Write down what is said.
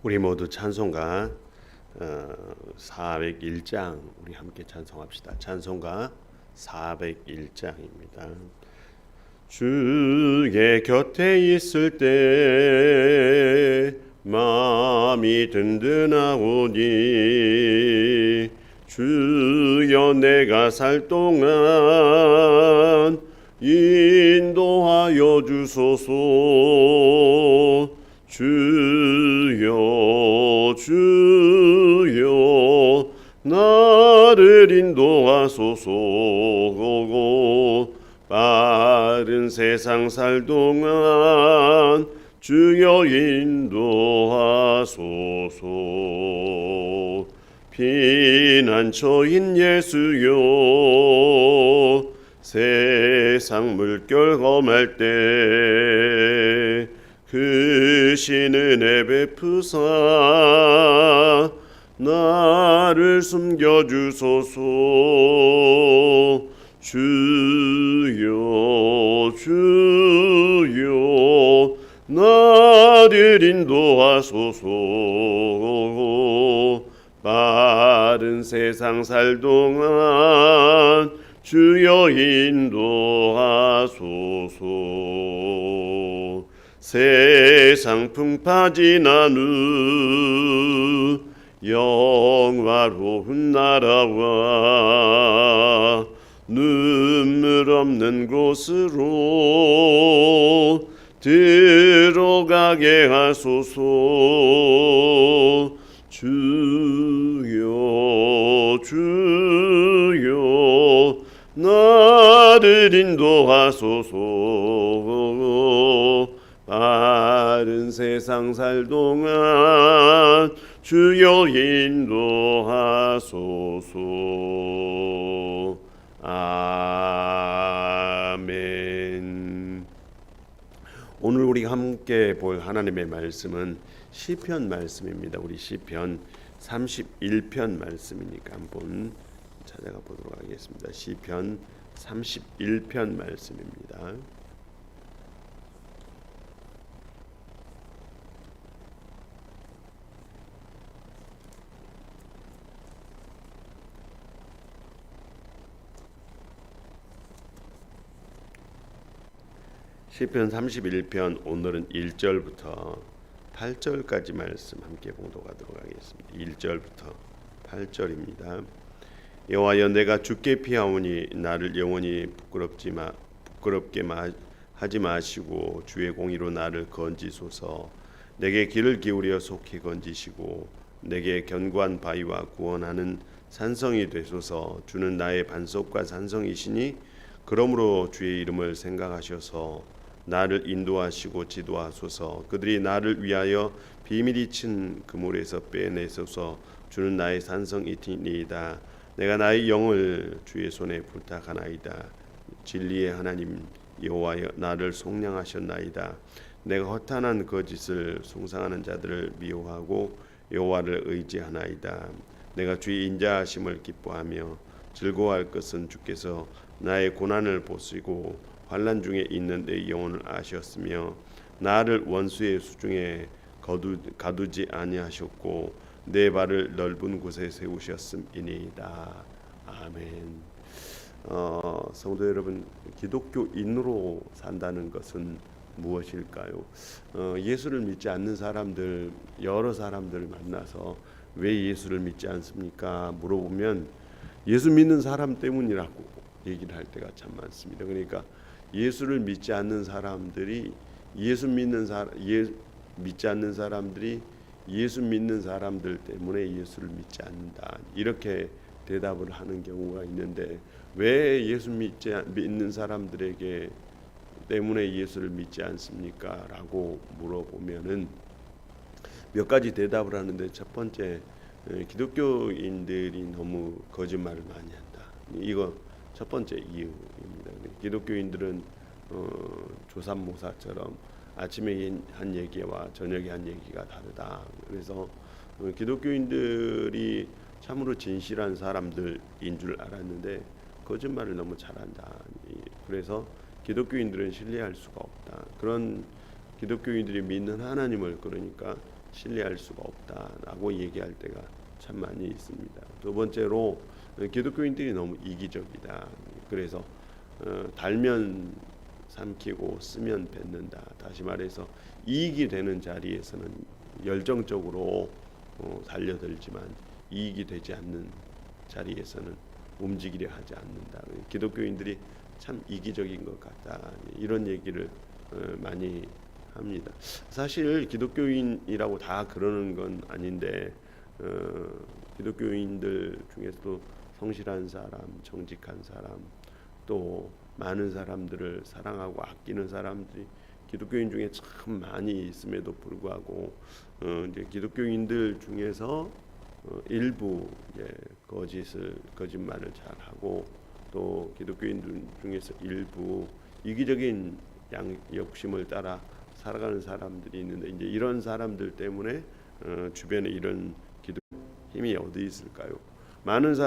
우리 모두 찬송가 어, 401장 우리 함께 찬송합시다. 찬송가 401장입니다. 주의 곁에 있을 때 마음이 든든하오니 주여 내가 살 동안 인도하여 주소서 주 여 주여 나를 인도하소서. 빠른 세상 살 동안 주여 인도하소서. 피난처인 예수여 세상 물결 험할 때그 신은혜 베푸사 나를 숨겨 주소서. 주여 주여 나를 인도하소서. 빠른 세상 살 동안 주여 인도하소서. 세상 풍파 지난 후 영화로운 나라와 눈물 없는 곳으로 들어가게 하소서. 주여 주여 나를 인도하소서 빠른 세상 살 동안 주여 인도하소서 아멘 오늘 우리가 함께 볼 하나님의 말씀은 시편 말씀입니다. 우리 시편 31편 말씀이니까 한번 찾아가 보도록 하겠습니다. 시편 31편 말씀입니다. 시편 31편 오늘은 1절부터 8절까지 말씀 함께 봉독하도록 하겠습니다. 1절부터 8절입니다. 여호와여 내가 주께 피하오니 나를 영원히 부끄럽지 마 부끄럽게 마, 하지 마시고 주의 공의로 나를 건지소서 내게 길을 기울여 속히 건지시고 내게 견고한 바위와 구원하는 산성이 되소서 주는 나의 반석과 산성이시니 그러므로 주의 이름을 생각하셔서 나를 인도하시고 지도하소서. 그들이 나를 위하여 비밀이 친 그물에서 빼내소서. 주는 나의 산성이니이다. 내가 나의 영을 주의 손에 부탁하나이다. 진리의 하나님 여호와여 나를 속량하셨나이다. 내가 허탄한 거짓을 숭상하는 자들을 미워하고 여호와를 의지하나이다. 내가 주의 인자하심을 기뻐하며 즐거워할 것은 주께서 나의 고난을 보시고 환란 중에 있는 내 영혼을 아셨으며 나를 원수의 수중에 거두, 가두지 아니하셨고 내 발을 넓은 곳에 세우셨음이니이다. 아멘. 어, 성도 여러분, 기독교인으로 산다는 것은 무엇일까요? 어, 예수를 믿지 않는 사람들 여러 사람들 만나서 왜 예수를 믿지 않습니까? 물어보면 예수 믿는 사람 때문이라고 얘기를 할 때가 참 많습니다. 그러니까 예수를 믿지 않는 사람들이 예수 믿는 사람 예, 믿지 않는 사람들이 예수 믿는 사람들 때문에 예수를 믿지 않는다 이렇게 대답을 하는 경우가 있는데 왜 예수 믿지 믿는 사람들에게 때문에 예수를 믿지 않습니까?라고 물어보면은 몇 가지 대답을 하는데 첫 번째 기독교인들이 너무 거짓말을 많이 한다. 이거 첫 번째 이유입니다. 기독교인들은 어, 조삼모사처럼 아침에 한 얘기와 저녁에 한 얘기가 다르다. 그래서 어, 기독교인들이 참으로 진실한 사람들인 줄 알았는데 거짓말을 너무 잘한다. 그래서 기독교인들은 신뢰할 수가 없다. 그런 기독교인들이 믿는 하나님을 그러니까 신뢰할 수가 없다라고 얘기할 때가 참 많이 있습니다. 두 번째로 어, 기독교인들이 너무 이기적이다. 그래서 어, 달면 삼키고 쓰면 뱉는다. 다시 말해서 이익이 되는 자리에서는 열정적으로 어, 달려들지만 이익이 되지 않는 자리에서는 움직이려 하지 않는다. 기독교인들이 참 이기적인 것 같다. 이런 얘기를 어, 많이 합니다. 사실 기독교인이라고 다 그러는 건 아닌데 어, 기독교인들 중에서도 성실한 사람, 정직한 사람, 또 많은 사람들을 사랑하고 아끼는 사람들이 기독교인 중에 참 많이 있음에도 불구하고 어, 이제 기독교인들 중에서 어, 일부 이제 거짓을 거짓말을 잘 하고 또 기독교인들 중에서 일부 이기적인 양 욕심을 따라 살아가는 사람들이 있는데 이제 이런 사람들 때문에 어, 주변에 이런 기독 힘이 어디 있을까요? 많은 사람